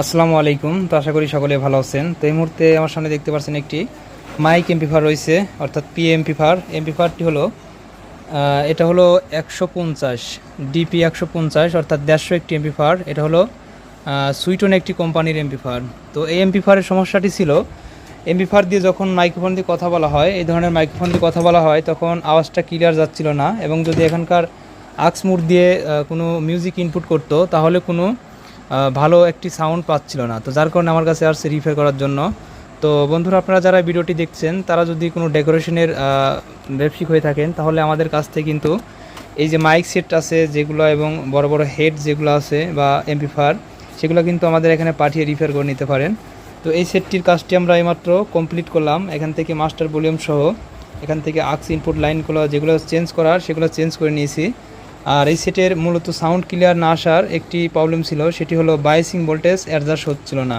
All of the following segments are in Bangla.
আসসালামু আলাইকুম। তো আশা করি সকলে ভালো আছেন। তো এই মুহূর্তে আমার সামনে দেখতে পাচ্ছেন একটি মাইক এমপিফার রয়েছে, অর্থাৎ পি এমপিফার এমপিফারটি হলো এটা হলো একশো পঞ্চাশ ডিপি একশো পঞ্চাশ, অর্থাৎ দেড়শো একটি এমপিফার এটা হলো সুইটন একটি কোম্পানির এমপিফার তো এই এমপিফারের সমস্যাটি ছিল এমপিফার দিয়ে যখন মাইক্রোফোন দিয়ে কথা বলা হয়, এই ধরনের মাইক্রোফোন দিয়ে কথা বলা হয়, তখন আওয়াজটা ক্লিয়ার যাচ্ছিল না। এবং যদি এখানকার আক্স মুড দিয়ে কোনো মিউজিক ইনপুট করতো, তাহলে কোনো ভালো একটি সাউন্ড পাচ্ছিল না। তো যার কারণে আমার কাছে আসছে রিফার করার জন্য। তো বন্ধুরা, আপনারা যারা ভিডিওটি দেখছেন, তারা যদি কোনো ডেকোরেশনের ব্যবসায়িক হয়ে থাকেন, তাহলে আমাদের কাছ থেকে কিন্তু এই যে মাইক সেট আছে, যেগুলো এবং বড় বড় হেড যেগুলো আছে বা এমপিফার সেগুলো কিন্তু আমাদের এখানে পাঠিয়ে রিফার করে নিতে পারেন। তো এই সেটটির কাজটি আমরা এইমাত্র কমপ্লিট করলাম। এখান থেকে মাস্টার ভলিউম সহ, এখান থেকে আক্স ইনপুট লাইনগুলো যেগুলো চেঞ্জ করার, সেগুলো চেঞ্জ করে নিয়েছি। আর এই সেটের মূলত সাউন্ড ক্লিয়ার না আসার একটি প্রবলেম ছিল, সেটি হলো বাইসিং ভোল্টেজ অ্যাডজাস্ট হচ্ছিল না।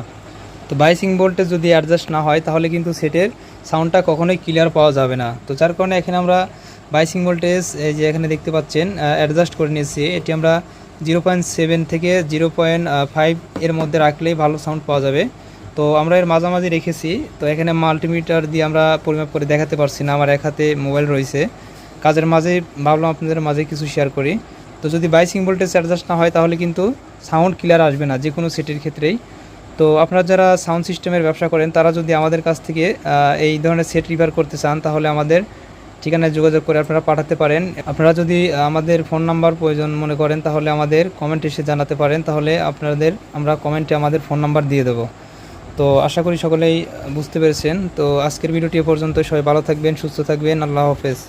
তো বাইসিং ভোল্টেজ যদি অ্যাডজাস্ট না হয়, তাহলে কিন্তু সেটের সাউন্ডটা কখনোই ক্লিয়ার পাওয়া যাবে না। তো যার কারণে এখানে আমরা বাইসিং ভোল্টেজ, এই যে এখানে দেখতে পাচ্ছেন অ্যাডজাস্ট করে নিয়েছি। এটি আমরা জিরো পয়েন্ট সেভেন থেকে জিরো পয়েন্ট ফাইভ এর মধ্যে রাখলেই ভালো সাউন্ড পাওয়া যাবে। তো আমরা এর মাঝামাঝি রেখেছি। তো এখানে মাল্টিমিটার দিয়ে আমরা পরিমাপ করে দেখাতে পারছি না। আমার এক হাতে মোবাইল রয়েছে। কাজের মাঝে ভাবলাম আপনাদের মাঝে কিছু শেয়ার করি। তো যদি বাইসিং ভোল্টেজ অ্যাডজাস্ট না হয় তাহলে কিন্তু সাউন্ড ক্লিয়ার আসবে না, যে কোনো সেটের ক্ষেত্রেই। তো আপনারা যারা সাউন্ড সিস্টেমের ব্যবসা করেন, তারা যদি আমাদের কাছ থেকে এই ধরনের সেট রিপেয়ার করতে চান, তাহলে আমাদের ঠিকানায় যোগাযোগ করে আপনারা পাঠাতে পারেন। আপনারা যদি আমাদের ফোন নাম্বার প্রয়োজন মনে করেন, তাহলে আমাদের কমেন্ট এসে জানাতে পারেন। তাহলে আপনাদের, আমরা কমেন্টে আমাদের ফোন নাম্বার দিয়ে দেবো। তো আশা করি সকলেই বুঝতে পেরেছেন। তো আজকের ভিডিওটি এ পর্যন্ত সবাই ভালো থাকবেন, সুস্থ থাকবেন। আল্লাহ হাফেজ।